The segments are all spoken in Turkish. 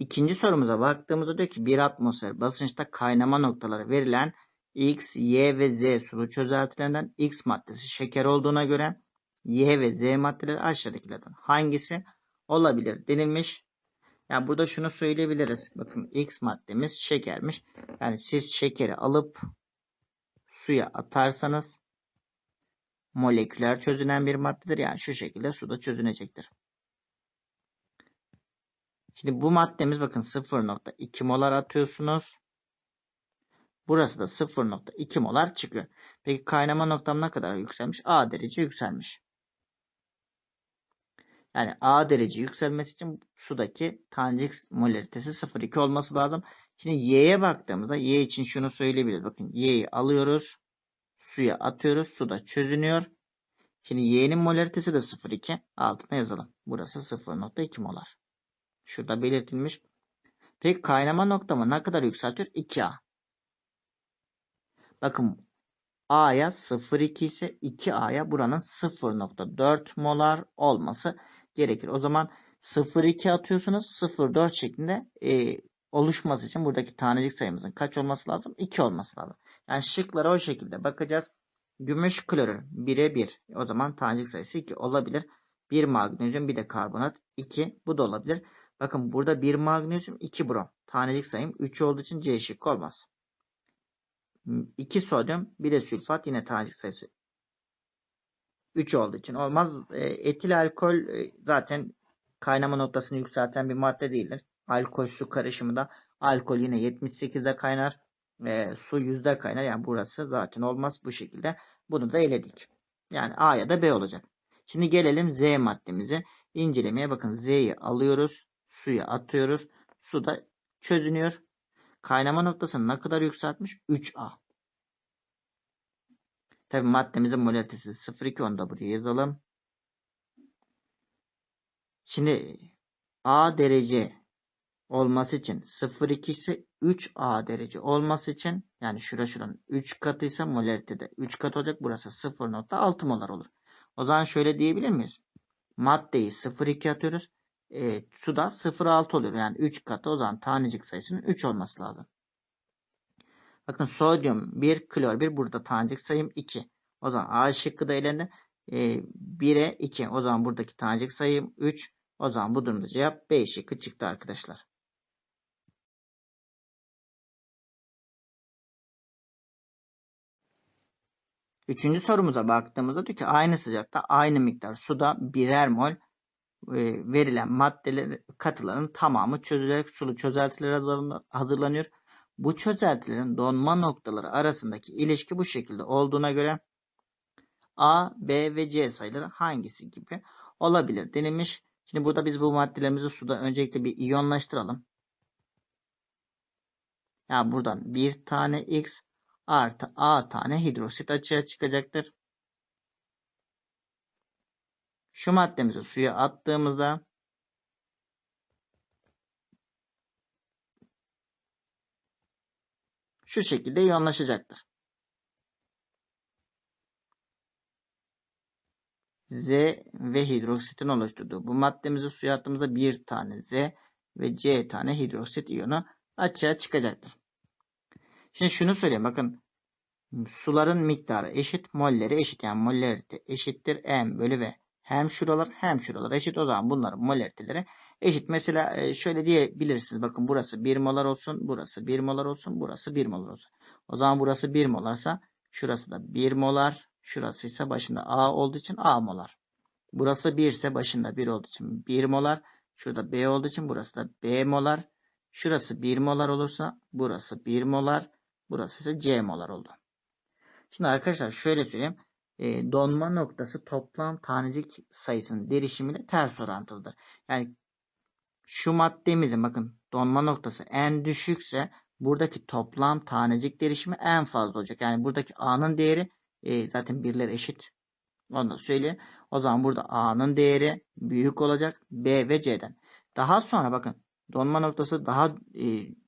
İkinci sorumuza baktığımızda diyor ki bir atmosfer basınçta kaynama noktaları verilen X, Y ve Z sulu çözeltilerinden X maddesi şeker olduğuna göre Y ve Z maddeleri aşağıdakilerden hangisi olabilir denilmiş. Yani burada şunu söyleyebiliriz. Bakın X maddemiz şekermiş. Yani siz şekeri alıp suya atarsanız moleküler çözünen bir maddedir. Yani şu şekilde suda çözünecektir. Şimdi bu maddemiz bakın 0.2 molar atıyorsunuz. Burası da 0.2 molar çıkıyor. Peki kaynama noktam ne kadar yükselmiş? A derece yükselmiş. Yani A derece yükselmesi için sudaki tanecik molaritesi 0.2 olması lazım. Şimdi Y'ye baktığımızda Y için şunu söyleyebiliriz. Bakın Y'yi alıyoruz. Suya atıyoruz. Suda çözünüyor. Şimdi Y'nin molaritesi de 0.2. Altına yazalım. Burası 0.2 molar. Şurada belirtilmiş. Peki kaynama noktamı ne kadar yükseltiyor? 2A. Bakın A'ya 0.2 ise 2A'ya buranın 0.4 molar olması gerekir. O zaman 0.2 atıyorsunuz 0.4 şeklinde e, oluşması için buradaki tanecik sayımızın kaç olması lazım? 2 olması lazım. Yani şıklara o şekilde bakacağız. Gümüş klorür 1'e 1. O zaman tanecik sayısı 2 olabilir. 1 magnezyum bir de karbonat 2. Bu da olabilir. Bakın burada 1 magnezyum 2 brom. Tanecik sayım 3 olduğu için C şıkkı olmaz. 2 sodyum bir de sülfat yine tanecik sayısı 3 olduğu için olmaz. E, etil alkol e, zaten kaynama noktasını yükselten bir madde değildir. Alkol su karışımı da alkol yine 78'de kaynar. E, su yüzde kaynar. Yani burası zaten olmaz bu şekilde. Bunu da eledik. Yani A ya da B olacak. Şimdi gelelim Z maddemize. İncelemeye bakın Z'yi alıyoruz. Suya atıyoruz. Suda çözünüyor. Kaynama noktasını ne kadar yükseltmiş? 3A. Tabi maddemizin molaritesi 0,2 onu da buraya yazalım. Şimdi A derece olması için 0,2 ise 3A derece olması için yani şura şuranın 3 katıysa molarite de 3 kat olacak. Burası 0,6 molar olur. O zaman şöyle diyebilir miyiz? Maddeyi 0,2 atıyoruz. E, suda 0,6 oluyor. Yani 3 katı o zaman tanecik sayısının 3 olması lazım. Bakın sodyum 1, klor 1. Burada tanecik sayım 2. O zaman A şıkkı da elendi. E, 1'e 2. O zaman buradaki tanecik sayım 3. O zaman bu durumda cevap B şıkkı çıktı arkadaşlar. Üçüncü sorumuza baktığımızda diyor ki aynı sıcakta aynı miktar suda birer mol verilen maddeler katıların tamamı çözülerek sulu çözeltiler hazırlanıyor. Bu çözeltilerin donma noktaları arasındaki ilişki bu şekilde olduğuna göre A, B ve C sayıları hangisi gibi olabilir denilmiş. Şimdi burada biz bu maddelerimizi suda öncelikle bir iyonlaştıralım. Ya yani buradan bir tane X artı A tane hidrosit açığa çıkacaktır. Şu maddemizi suya attığımızda şu şekilde iyonlaşacaktır. Z ve hidroksitin oluşturduğu bu maddemizi suya attığımızda bir tane Z ve C tane hidroksit iyonu açığa çıkacaktır. Şimdi şunu söyleyeyim bakın suların miktarı eşit molleri eşit yani mollerite eşittir M bölü V. Hem şuralar hem şuralar eşit o zaman bunların molariteleri eşit. Mesela e, şöyle diyebilirsiniz bakın burası 1 molar olsun burası 1 molar olsun burası 1 molar olsun. O zaman burası 1 molarsa şurası da 1 molar şurası ise başında A olduğu için A molar. Burası 1 ise başında 1 olduğu için 1 molar. Şurada B olduğu için burası da B molar. Şurası 1 molar olursa burası 1 molar. Burası ise C molar oldu. Şimdi arkadaşlar şöyle söyleyeyim. E, donma noktası toplam tanecik sayısının derişimiyle ters orantılıdır. Yani şu maddemizin bakın donma noktası en düşükse buradaki toplam tanecik derişimi en fazla olacak. Yani buradaki A'nın değeri e, zaten birler eşit. Onu da söyleyeyim. O zaman burada A'nın değeri büyük olacak B ve C'den. Daha sonra bakın donma noktası daha e,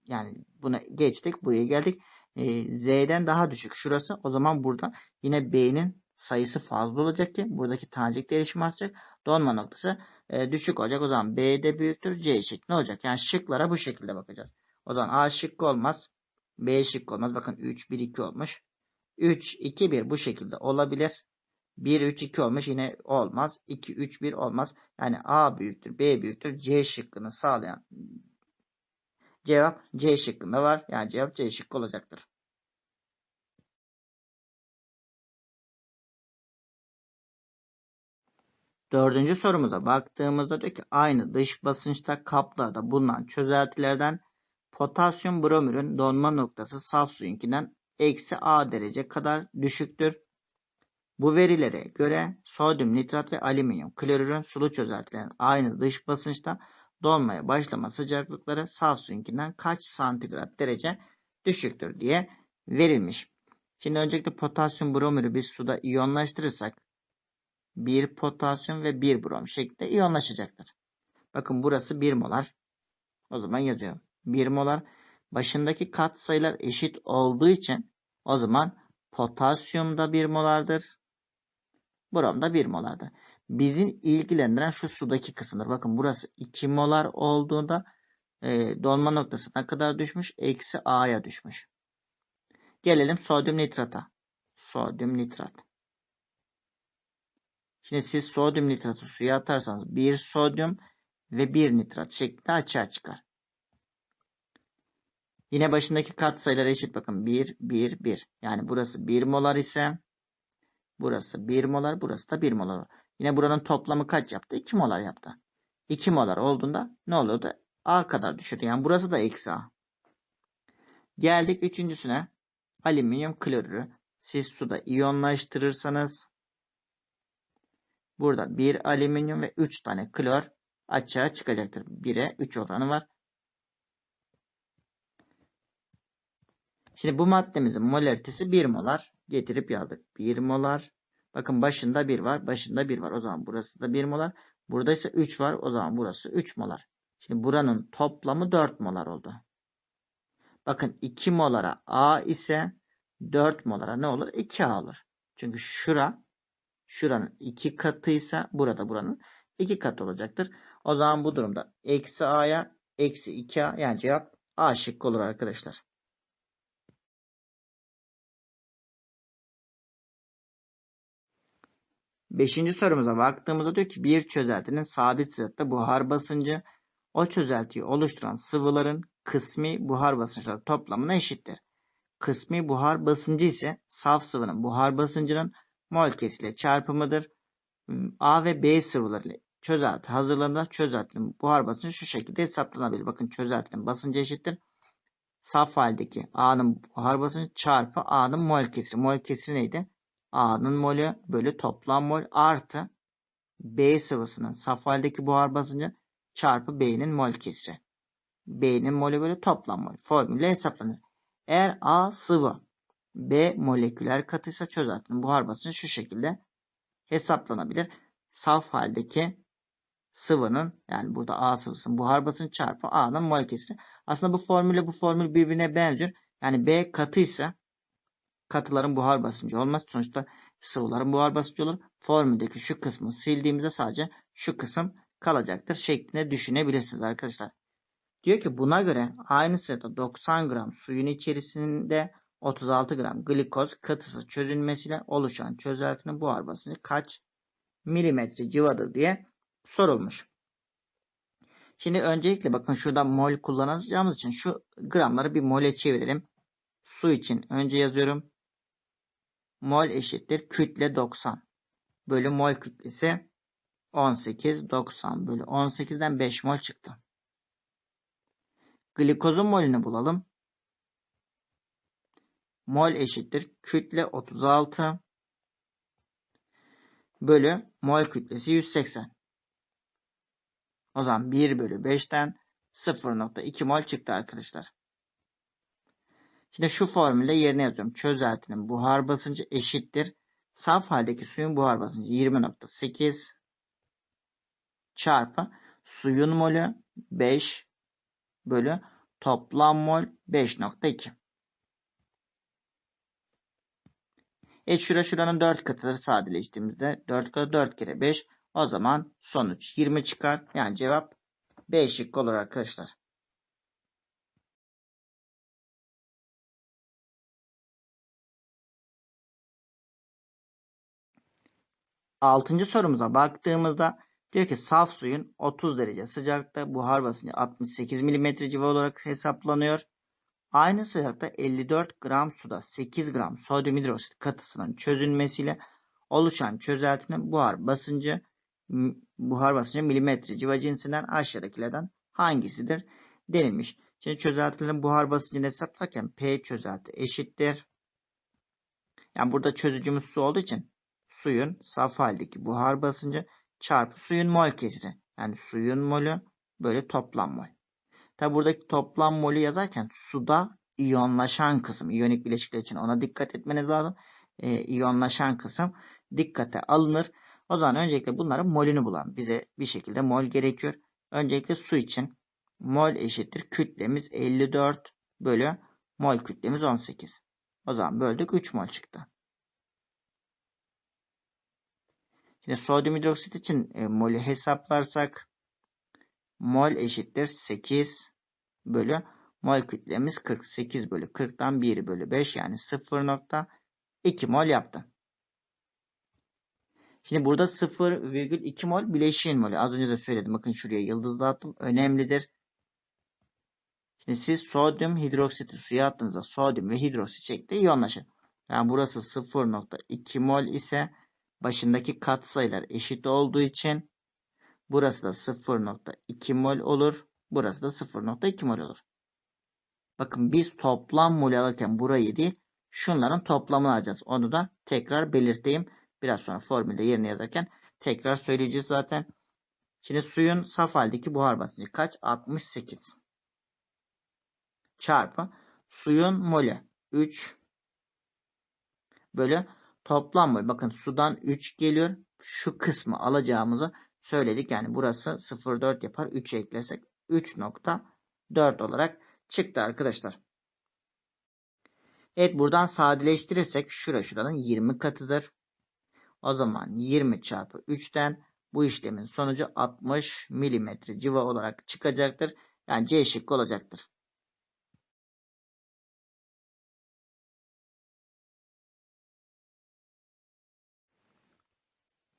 yani buna geçtik buraya geldik. E, Z'den daha düşük şurası. O zaman burada yine B'nin sayısı fazla olacak ki buradaki tanecik değişimi artacak. Donma noktası e, düşük olacak. O zaman B de büyüktür. C şıkkı ne olacak? Yani şıklara bu şekilde bakacağız. O zaman A şıkkı olmaz. B şıkkı olmaz. Bakın 3, 1, 2 olmuş. 3, 2, 1 bu şekilde olabilir. 1, 3, 2 olmuş yine olmaz. 2, 3, 1 olmaz. Yani A büyüktür, B büyüktür. C şıkkını sağlayan cevap C şıkkında var. Yani cevap C şıkkı olacaktır. Dördüncü sorumuza baktığımızda diyor ki aynı dış basınçta kaplarda bulunan çözeltilerden potasyum bromürün donma noktası saf suyunkinden eksi A derece kadar düşüktür. Bu verilere göre sodyum nitrat ve alüminyum klorürün sulu çözeltilerin aynı dış basınçta donmaya başlama sıcaklıkları saf suyunkinden kaç santigrat derece düşüktür diye verilmiş. Şimdi öncelikle potasyum bromürü biz suda iyonlaştırırsak 1 potasyum ve 1 brom şeklinde iyonlaşacaktır. Bakın burası 1 molar. O zaman yazıyorum. 1 molar. Başındaki kat sayılar eşit olduğu için o zaman potasyum da 1 molardır. Brom da 1 molardır. Bizi ilgilendiren şu sudaki kısımdır. Bakın burası 2 molar olduğunda e, donma noktası ne kadar düşmüş? Eksi A'ya düşmüş. Gelelim sodyum nitrata. Sodyum nitrat. Şimdi siz sodyum nitratı suya atarsanız bir sodyum ve bir nitrat şeklinde açığa çıkar. Yine başındaki katsayılar eşit bakın. 1, 1, 1. Yani burası 1 molar ise burası 1 molar, burası da 1 molar. Yine buranın toplamı kaç yaptı? 2 molar yaptı. 2 molar olduğunda ne oluyordu? A kadar düşürdü. Yani burası da eksi A. Geldik üçüncüsüne. Alüminyum klorürü. Siz suda iyonlaştırırsanız burada 1 alüminyum ve 3 tane klor açığa çıkacaktır. 1'e 3 oranı var. Şimdi bu maddemizin molaritesi 1 molar. Getirip yazdık. 1 molar. Bakın başında 1 var. Başında 1 var. O zaman burası da 1 molar. Burada ise 3 var. O zaman burası 3 molar. Şimdi buranın toplamı 4 molar oldu. Bakın 2 molara A ise 4 molara ne olur? 2A olur. Çünkü şura şuranın 2 katıysa burada buranın 2 katı olacaktır. O zaman bu durumda eksi A'ya eksi 2A yani cevap A şıkkı olur arkadaşlar. Beşinci sorumuza baktığımızda diyor ki bir çözeltinin sabit sıcalıkta buhar basıncı o çözeltiyi oluşturan sıvıların kısmi buhar basınçları toplamına eşittir. Kısmi buhar basıncı ise saf sıvının buhar basıncının mol kesiyle çarpımıdır. A ve B sıvıları çözelti hazırlandığında çözeltinin buhar basıncı şu şekilde hesaplanabilir. Bakın çözeltinin basıncı eşittir. Saf haldeki A'nın buhar basıncı çarpı A'nın mol kesiri. Mol kesiri neydi? A'nın molü bölü toplam mol artı B sıvısının saf haldeki buhar basıncı çarpı B'nin mol kesiri. B'nin molü bölü toplam mol formülle hesaplanır. Eğer A sıvı B moleküler katıysa çözeltinin buhar basıncı şu şekilde hesaplanabilir. Saf haldeki sıvının yani burada A sıvısının buhar basıncı çarpı A'nın mol kesiri. Aslında bu formülle bu formül birbirine benziyor. Yani B katıysa katıların buhar basıncı olmaz. Sonuçta sıvıların buhar basıncı olur. Formüldeki şu kısmı sildiğimizde sadece şu kısım kalacaktır şeklinde düşünebilirsiniz arkadaşlar. Diyor ki buna göre aynı sırada 90 gram suyun içerisinde 36 gram glikoz katısı çözülmesiyle oluşan çözeltinin buhar basıncı kaç milimetre civadır diye sorulmuş. Şimdi öncelikle bakın şurada mol kullanacağımız için şu gramları bir mole çevirelim. Su için önce yazıyorum mol eşittir kütle 90 bölü mol kütlesi 18 90 bölü 18'den 5 mol çıktı. Glikozun molünü bulalım. Mol eşittir kütle 36 bölü mol kütlesi 180. O zaman 1 bölü 5'ten 0.2 mol çıktı arkadaşlar. Şimdi şu formülle yerine yazıyorum. Çözeltinin buhar basıncı eşittir. Saf haldeki suyun buhar basıncı 20.8 çarpı suyun molü 5 bölü toplam mol 5.2. E şura şuranın 4 katıdır sadeleştiğimizde 4 katı 4 kere 5 O zaman sonuç 20 çıkar. Yani cevap B şıkkı olur arkadaşlar. Altıncı sorumuza baktığımızda diyor ki saf suyun 30 derece sıcakta buhar basıncı 68 mm civa olarak hesaplanıyor. Aynı sıcakta 54 gram suda 8 gram sodyum hidroksit katısının çözülmesiyle oluşan çözeltinin buhar basıncı buhar basıncı milimetre civa cinsinden aşağıdakilerden hangisidir denilmiş. Şimdi çözeltilerin buhar basıncını hesaplarken P çözelti eşittir. Yani burada çözücümüz su olduğu için suyun saf haldeki buhar basıncı çarpı suyun mol kesiri. Yani suyun molü böyle toplam mol. Tabi buradaki toplam molü yazarken suda iyonlaşan kısım, iyonik bileşikler için ona dikkat etmeniz lazım. E, iyonlaşan kısım dikkate alınır. O zaman öncelikle bunların molünü bulan bize bir şekilde mol gerekiyor. Öncelikle su için mol eşittir kütlemiz 54 bölü mol kütlemiz 18. O zaman böldük 3 mol çıktı. Şimdi sodyum hidroksit için e, molü hesaplarsak mol eşittir 8 bölü mol kütlemiz 48 bölü 40'tan 1 bölü 5 yani 0.2 mol yaptı. Şimdi burada 0,2 mol bileşiğin molü. Az önce de söyledim. Bakın şuraya yıldızla attım. Önemlidir. Şimdi siz sodyum hidroksiti suya attığınızda sodyum ve hidroksit şeklinde iyonlaşır. Yani burası 0.2 mol ise başındaki katsayılar eşit olduğu için burası da 0.2 mol olur. Burası da 0.2 mol olur. Bakın biz toplam mol alırken burayı değil şunların toplamını alacağız. Onu da tekrar belirteyim. Biraz sonra formülde yerine yazarken tekrar söyleyeceğiz zaten. Şimdi suyun saf haldeki buhar basıncı kaç? 68. Çarpı suyun molü 3 bölü toplam mol. Bakın sudan 3 geliyor. Şu kısmı alacağımızı söyledik. Yani burası 0,4 yapar. 3 eklersek 3.4 olarak çıktı arkadaşlar. Evet buradan sadeleştirirsek şura şuranın 20 katıdır. O zaman 20 çarpı 3'ten bu işlemin sonucu 60 milimetre civa olarak çıkacaktır. Yani C şıkkı olacaktır.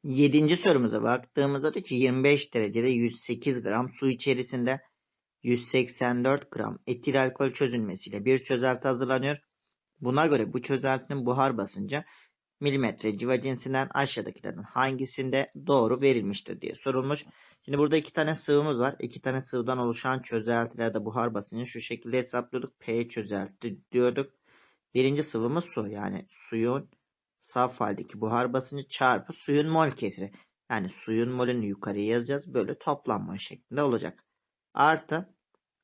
Yedinci sorumuza baktığımızda diyor ki 25 derecede 108 gram su içerisinde 184 gram etil alkol çözülmesiyle bir çözelti hazırlanıyor. Buna göre bu çözeltinin buhar basıncı milimetre civa cinsinden aşağıdakilerden hangisinde doğru verilmiştir diye sorulmuş. Şimdi burada iki tane sıvımız var. İki tane sıvıdan oluşan çözeltilerde buhar basıncını şu şekilde hesaplıyorduk. P çözelti diyorduk. Birinci sıvımız su. Yani suyun saf haldeki buhar basıncı çarpı suyun mol kesiri. Yani suyun molünü yukarıya yazacağız. Böyle toplanma şeklinde olacak. Artı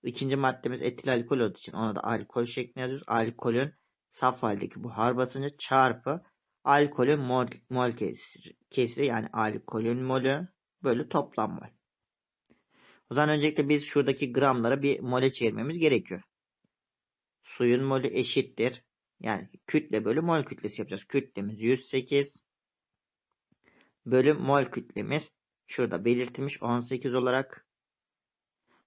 ikinci maddemiz etil alkol olduğu için ona da alkol şeklinde yazıyoruz. Alkolün saf haldeki buhar basıncı çarpı alkolün mol, mol kesiri, kesiri yani alkolün molü bölü toplam mol. O zaman öncelikle biz şuradaki gramları bir mole çevirmemiz gerekiyor. Suyun molü eşittir. Yani kütle bölü mol kütlesi yapacağız. Kütlemiz 108 bölü mol kütlemiz şurada belirtilmiş 18 olarak.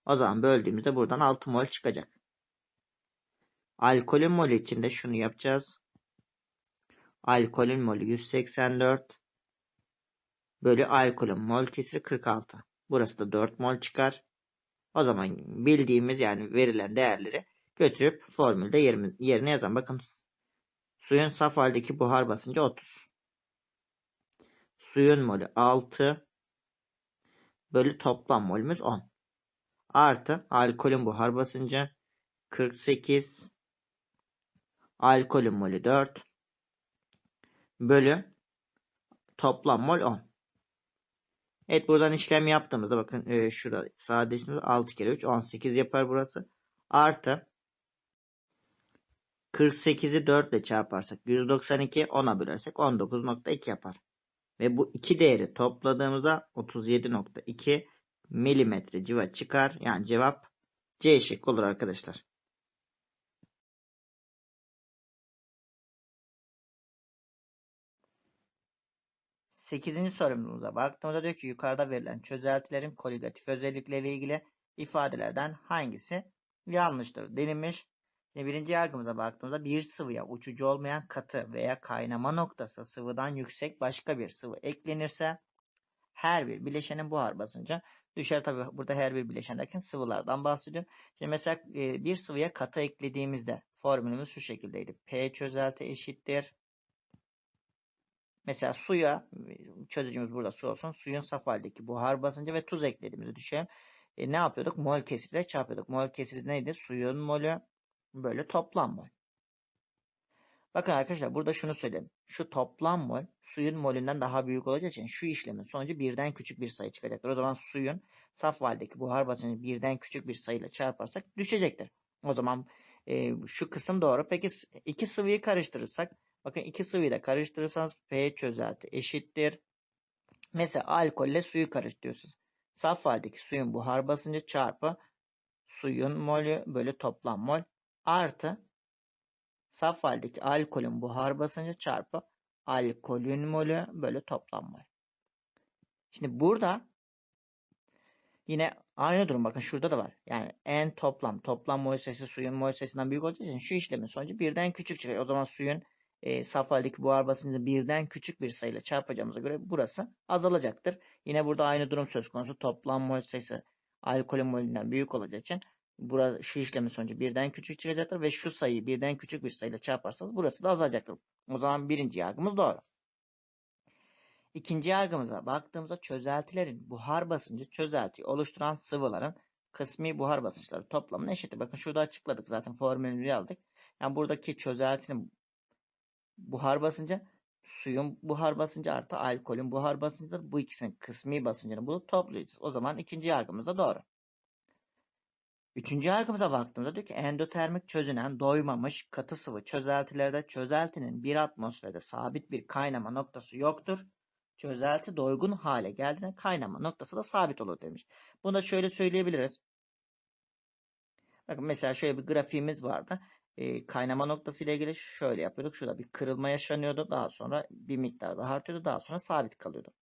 O zaman böldüğümüzde buradan 6 mol çıkacak. Alkolün molü için de şunu yapacağız. Alkolün molü 184 bölü alkolün mol kesiri 46. Burası da 4 mol çıkar. O zaman bildiğimiz yani verilen değerleri götürüp formülde yerine yazalım. Bakın suyun saf haldeki buhar basıncı 30. Suyun molü 6 bölü toplam molümüz 10. Artı alkolün buhar basıncı 48 alkolün molü 4 bölü toplam mol 10. Evet buradan işlem yaptığımızda bakın e, şurada sadeleştiğimizde 6 kere 3 18 yapar burası. Artı 48'i 4 ile çarparsak 192 10'a bölersek 19.2 yapar. Ve bu iki değeri topladığımızda 37.2 milimetre civa çıkar. Yani cevap C şıkkı olur arkadaşlar. 8. sorumuza baktığımızda diyor ki yukarıda verilen çözeltilerin koligatif özellikleriyle ilgili ifadelerden hangisi yanlıştır denilmiş. Şimdi birinci yargımıza baktığımızda bir sıvıya uçucu olmayan katı veya kaynama noktası sıvıdan yüksek başka bir sıvı eklenirse her bir bileşenin buhar basıncı düşer. Tabi burada her bir bileşen sıvılardan bahsediyor. Şimdi mesela e, bir sıvıya katı eklediğimizde formülümüz şu şekildeydi. P çözelti eşittir. Mesela suya çözücümüz burada su olsun. Suyun saf haldeki buhar basıncı ve tuz eklediğimizi düşünelim. E, ne yapıyorduk? Mol kesiriyle çarpıyorduk. Mol kesiri neydi? Suyun molü böyle toplam mol. Bakın arkadaşlar burada şunu söyleyeyim. Şu toplam mol suyun molünden daha büyük olacağı için şu işlemin sonucu birden küçük bir sayı çıkacaktır. O zaman suyun saf haldeki buhar basıncı birden küçük bir sayıyla çarparsak düşecektir. O zaman e, şu kısım doğru. Peki iki sıvıyı karıştırırsak bakın iki sıvıyı da karıştırırsanız pH çözelti eşittir. Mesela alkolle suyu karıştırıyorsunuz. Saf haldeki suyun buhar basıncı çarpı suyun molü bölü toplam mol artı saf haldeki alkolün buhar basıncı çarpı alkolün molü bölü toplam mol. Şimdi burada yine aynı durum bakın şurada da var. Yani en toplam toplam mol sayısı suyun mol sayısından büyük olacağı için şu işlemin sonucu birden küçük çıkıyor. O zaman suyun e, saf haldeki buhar basıncı birden küçük bir sayıyla çarpacağımıza göre burası azalacaktır. Yine burada aynı durum söz konusu. Toplam mol sayısı alkolün molünden büyük olacağı için Burada şu işlemin sonucu birden küçük çıkacaktır ve şu sayıyı birden küçük bir sayıyla çarparsanız burası da azalacaktır. O zaman birinci yargımız doğru. İkinci yargımıza baktığımızda çözeltilerin buhar basıncı çözeltiyi oluşturan sıvıların kısmi buhar basınçları toplamına eşittir. Bakın şurada açıkladık zaten formülünü aldık. Yani buradaki çözeltinin buhar basıncı suyun buhar basıncı artı alkolün buhar basıncıdır. Bu ikisinin kısmi basıncını bulup toplayacağız. O zaman ikinci yargımız da doğru. Üçüncü yargımıza baktığımızda diyor ki endotermik çözünen doymamış katı sıvı çözeltilerde çözeltinin bir atmosferde sabit bir kaynama noktası yoktur. Çözelti doygun hale geldiğinde kaynama noktası da sabit olur demiş. Bunu da şöyle söyleyebiliriz. Bakın mesela şöyle bir grafiğimiz vardı. E, kaynama noktası ile ilgili şöyle yapıyorduk. Şurada bir kırılma yaşanıyordu. Daha sonra bir miktar daha artıyordu. Daha sonra sabit kalıyordu.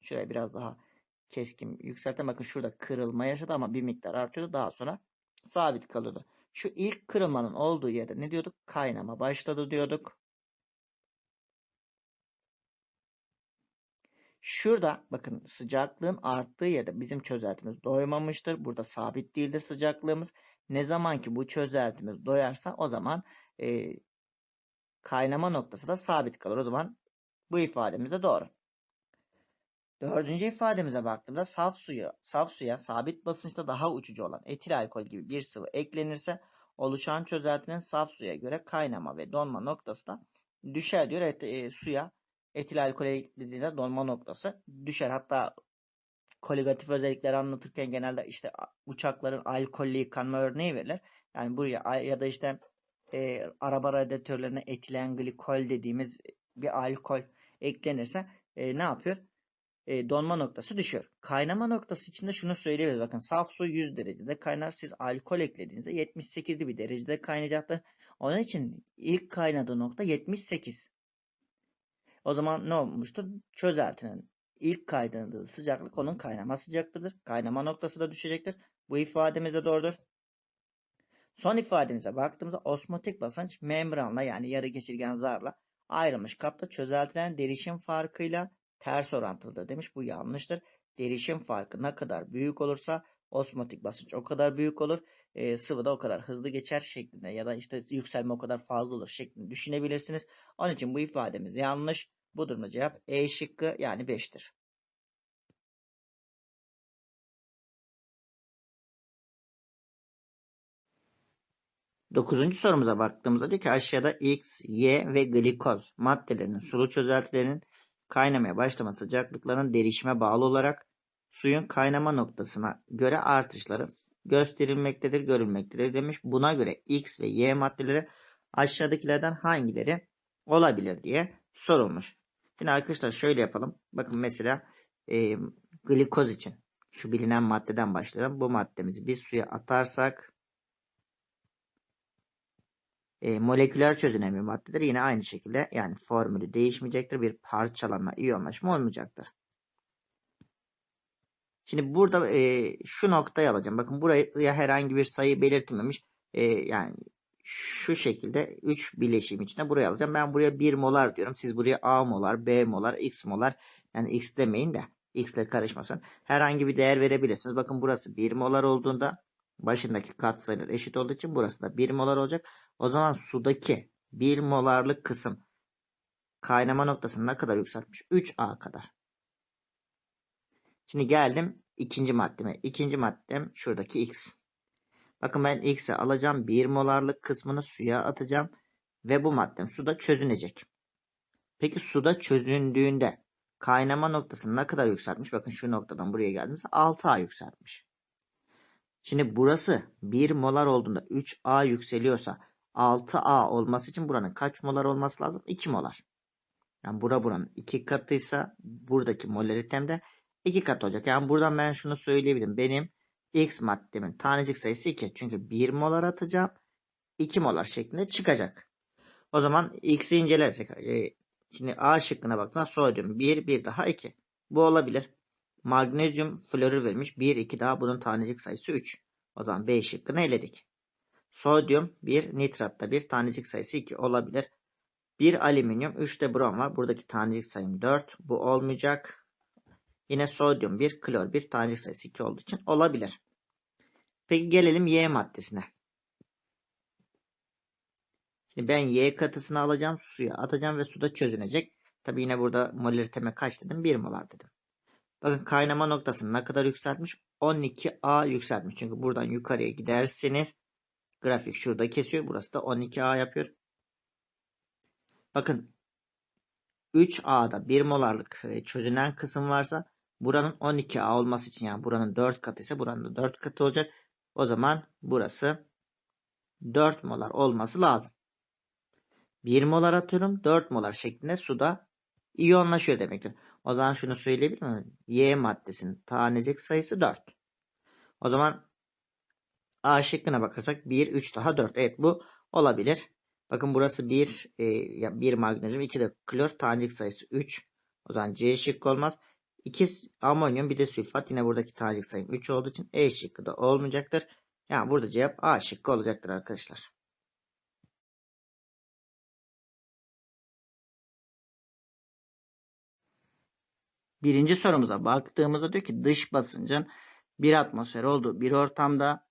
Şuraya biraz daha keskin yükselten bakın şurada kırılma yaşadı ama bir miktar artıyordu. Daha sonra sabit kalıyordu. Şu ilk kırılmanın olduğu yerde ne diyorduk? Kaynama başladı diyorduk. Şurada bakın sıcaklığın arttığı yerde bizim çözeltimiz doymamıştır. Burada sabit değildir sıcaklığımız. Ne zaman ki bu çözeltimiz doyarsa o zaman e, kaynama noktası da sabit kalır. O zaman bu ifademiz de doğru. Dördüncü ifademize baktığımda saf suya, saf suya sabit basınçta daha uçucu olan etil alkol gibi bir sıvı eklenirse oluşan çözeltinin saf suya göre kaynama ve donma noktası da düşer diyor. Evet, e, suya etil alkol eklediğinde donma noktası düşer. Hatta koligatif özellikleri anlatırken genelde işte uçakların alkollü yıkanma örneği verilir. Yani buraya ya da işte e, araba radyatörlerine etilen glikol dediğimiz bir alkol eklenirse e, ne yapıyor? E, donma noktası düşüyor. Kaynama noktası için de şunu söyleyebiliriz. Bakın saf su 100 derecede kaynar. Siz alkol eklediğinizde 78'li bir derecede kaynayacaktır. Onun için ilk kaynadığı nokta 78. O zaman ne olmuştur? Çözeltinin ilk kaynadığı sıcaklık onun kaynama sıcaklığıdır. Kaynama noktası da düşecektir. Bu ifademiz de doğrudur. Son ifademize baktığımızda osmotik basınç membranla yani yarı geçirgen zarla ayrılmış kapta çözeltilen derişim farkıyla ters orantılıdır demiş. Bu yanlıştır. Derişim farkı ne kadar büyük olursa osmotik basınç o kadar büyük olur. E, sıvı da o kadar hızlı geçer şeklinde ya da işte yükselme o kadar fazla olur şeklinde düşünebilirsiniz. Onun için bu ifademiz yanlış. Bu durumda cevap E şıkkı yani 5'tir. Dokuzuncu sorumuza baktığımızda diyor ki aşağıda X, Y ve glikoz maddelerinin sulu çözeltilerinin kaynamaya başlama sıcaklıklarının değişime bağlı olarak suyun kaynama noktasına göre artışları gösterilmektedir, görülmektedir demiş. Buna göre X ve Y maddeleri aşağıdakilerden hangileri olabilir diye sorulmuş. Şimdi arkadaşlar şöyle yapalım. Bakın mesela e, glikoz için şu bilinen maddeden başlayalım. Bu maddemizi bir suya atarsak e, moleküler çözünen bir maddedir. Yine aynı şekilde yani formülü değişmeyecektir. Bir parçalanma, iyonlaşma olmayacaktır. Şimdi burada e, şu noktayı alacağım. Bakın buraya herhangi bir sayı belirtilmemiş. E, yani şu şekilde 3 bileşim içinde buraya alacağım. Ben buraya 1 molar diyorum. Siz buraya A molar, B molar, X molar yani X demeyin de X ile karışmasın. Herhangi bir değer verebilirsiniz. Bakın burası 1 molar olduğunda başındaki katsayılar eşit olduğu için burası da 1 molar olacak. O zaman sudaki 1 molarlık kısım kaynama noktasını ne kadar yükseltmiş? 3A kadar. Şimdi geldim ikinci maddeme. İkinci maddem şuradaki X. Bakın ben X'i alacağım. 1 molarlık kısmını suya atacağım. Ve bu maddem suda çözünecek. Peki suda çözündüğünde kaynama noktasını ne kadar yükseltmiş? Bakın şu noktadan buraya geldiğimizde 6A yükseltmiş. Şimdi burası 1 molar olduğunda 3A yükseliyorsa 6A olması için buranın kaç molar olması lazım? 2 molar. Yani bura buranın 2 katıysa buradaki molaritem de 2 kat olacak. Yani buradan ben şunu söyleyebilirim. Benim X maddemin tanecik sayısı 2. Çünkü 1 molar atacağım. 2 molar şeklinde çıkacak. O zaman X'i incelersek e, şimdi A şıkkına baktığında sodyum 1, 1 daha 2. Bu olabilir. Magnezyum florür vermiş. 1, 2 daha bunun tanecik sayısı 3. O zaman B şıkkını eledik. Sodyum 1, nitratta 1, tanecik sayısı 2 olabilir. 1 alüminyum, 3 de brom var. Buradaki tanecik sayım 4. Bu olmayacak. Yine sodyum 1, klor 1, tanecik sayısı 2 olduğu için olabilir. Peki gelelim Y maddesine. Şimdi ben Y katısını alacağım, suya atacağım ve suda çözünecek. Tabi yine burada molariteme kaç dedim? 1 molar dedim. Bakın kaynama noktasını ne kadar yükseltmiş? 12A yükseltmiş. Çünkü buradan yukarıya giderseniz grafik şurada kesiyor. Burası da 12A yapıyor. Bakın 3A'da 1 molarlık e, çözünen kısım varsa buranın 12A olması için yani buranın 4 katı ise buranın da 4 katı olacak. O zaman burası 4 molar olması lazım. 1 molar atıyorum 4 molar şeklinde suda iyonlaşıyor demektir. O zaman şunu söyleyebilir miyim? Y maddesinin tanecik sayısı 4. O zaman A şıkkına bakarsak 1, 3 daha 4. Evet bu olabilir. Bakın burası 1, e, ya 1 magnezyum, 2 de klor, tanecik sayısı 3. O zaman C şıkkı olmaz. 2 amonyum bir de sülfat. Yine buradaki tanecik sayım 3 olduğu için E şıkkı da olmayacaktır. Yani burada cevap A şıkkı olacaktır arkadaşlar. Birinci sorumuza baktığımızda diyor ki dış basıncın bir atmosfer olduğu bir ortamda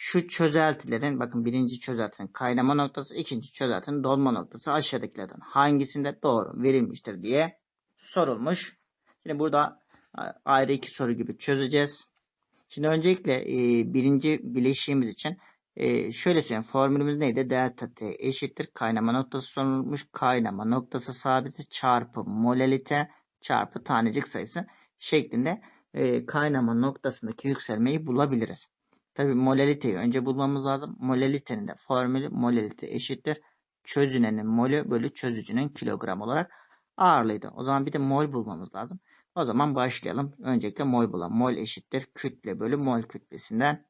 şu çözeltilerin bakın birinci çözeltinin kaynama noktası ikinci çözeltinin dolma noktası aşağıdakilerden hangisinde doğru verilmiştir diye sorulmuş. Şimdi burada ayrı iki soru gibi çözeceğiz. Şimdi öncelikle e, birinci bileşiğimiz için e, şöyle söyleyeyim. Formülümüz neydi? Delta T eşittir. Kaynama noktası sorulmuş. Kaynama noktası sabiti çarpı molalite çarpı tanecik sayısı şeklinde e, kaynama noktasındaki yükselmeyi bulabiliriz. Tabi molaliteyi önce bulmamız lazım. Molalitenin de formülü molalite eşittir. Çözünenin molü bölü çözücünün kilogram olarak ağırlıydı. O zaman bir de mol bulmamız lazım. O zaman başlayalım. Öncelikle mol bulalım. Mol eşittir kütle bölü mol kütlesinden.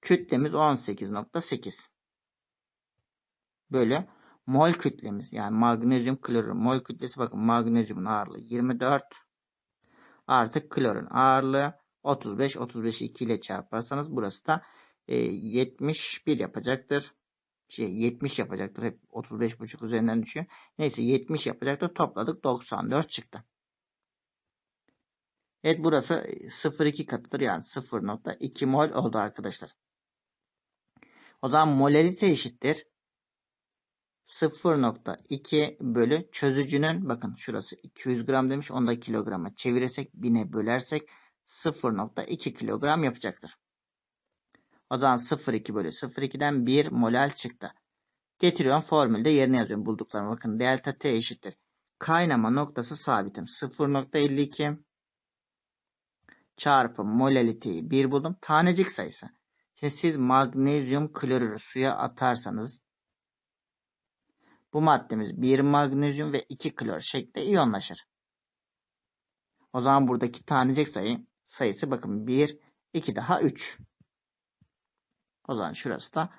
Kütlemiz 18.8 bölü mol kütlemiz yani magnezyum klorür mol kütlesi bakın magnezyumun ağırlığı 24 artık klorun ağırlığı 35 35'i 2 ile çarparsanız burası da e, 71 yapacaktır. Şey 70 yapacaktır. Hep 35,5 üzerinden düşüyor. Neyse 70 yapacaktır. Topladık 94 çıktı. Evet burası 0,2 katıdır. Yani 0,2 mol oldu arkadaşlar. O zaman molalite eşittir. 0.2 bölü çözücünün bakın şurası 200 gram demiş. Onu da kilograma çevirirsek 1000'e bölersek 0.2 kilogram yapacaktır. O zaman 0.2 bölü 0.2'den 1 molal çıktı. Getiriyorum formülde yerine yazıyorum bulduklarım. Bakın delta T eşittir. Kaynama noktası sabitim. 0.52 çarpı molaliteyi 1 buldum. Tanecik sayısı. Şimdi siz magnezyum klorürü suya atarsanız bu maddemiz 1 magnezyum ve 2 klor şeklinde iyonlaşır. O zaman buradaki tanecik sayı sayısı bakın 1, 2 daha 3. O zaman şurası da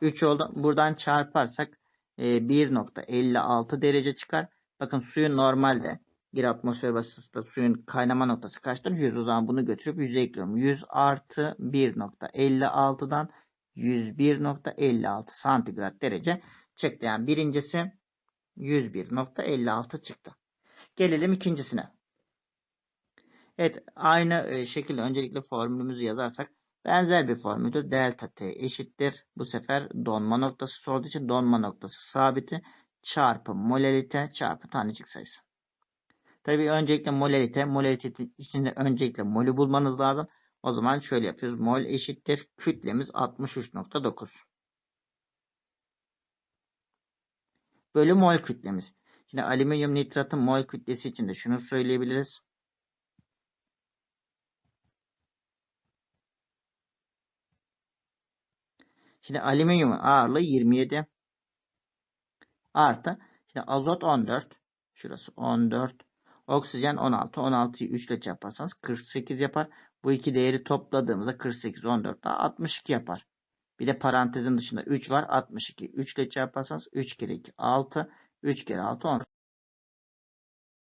3 oldu. Buradan çarparsak e, 1.56 derece çıkar. Bakın suyun normalde bir atmosfer basıncında suyun kaynama noktası kaçtır? 100. O zaman bunu götürüp 100'e ekliyorum. 100 artı 1.56'dan 101.56 santigrat derece çıktı. Yani birincisi 101.56 çıktı. Gelelim ikincisine. Evet aynı e, şekilde öncelikle formülümüzü yazarsak benzer bir formüldür. Delta T eşittir. Bu sefer donma noktası sorduğu için donma noktası sabiti çarpı molalite çarpı tanecik sayısı. Tabii öncelikle molalite, molalite içinde öncelikle molü bulmanız lazım. O zaman şöyle yapıyoruz. Mol eşittir. Kütlemiz 63.9. Bölü mol kütlemiz. Şimdi alüminyum nitratın mol kütlesi için de şunu söyleyebiliriz. Şimdi alüminyumun ağırlığı 27 artı şimdi azot 14 şurası 14 oksijen 16 16'yı 3 ile çarparsanız 48 yapar. Bu iki değeri topladığımızda 48 14 daha 62 yapar. Bir de parantezin dışında 3 var. 62 3 ile çarparsanız 3 kere 2 6 3 kere 6 10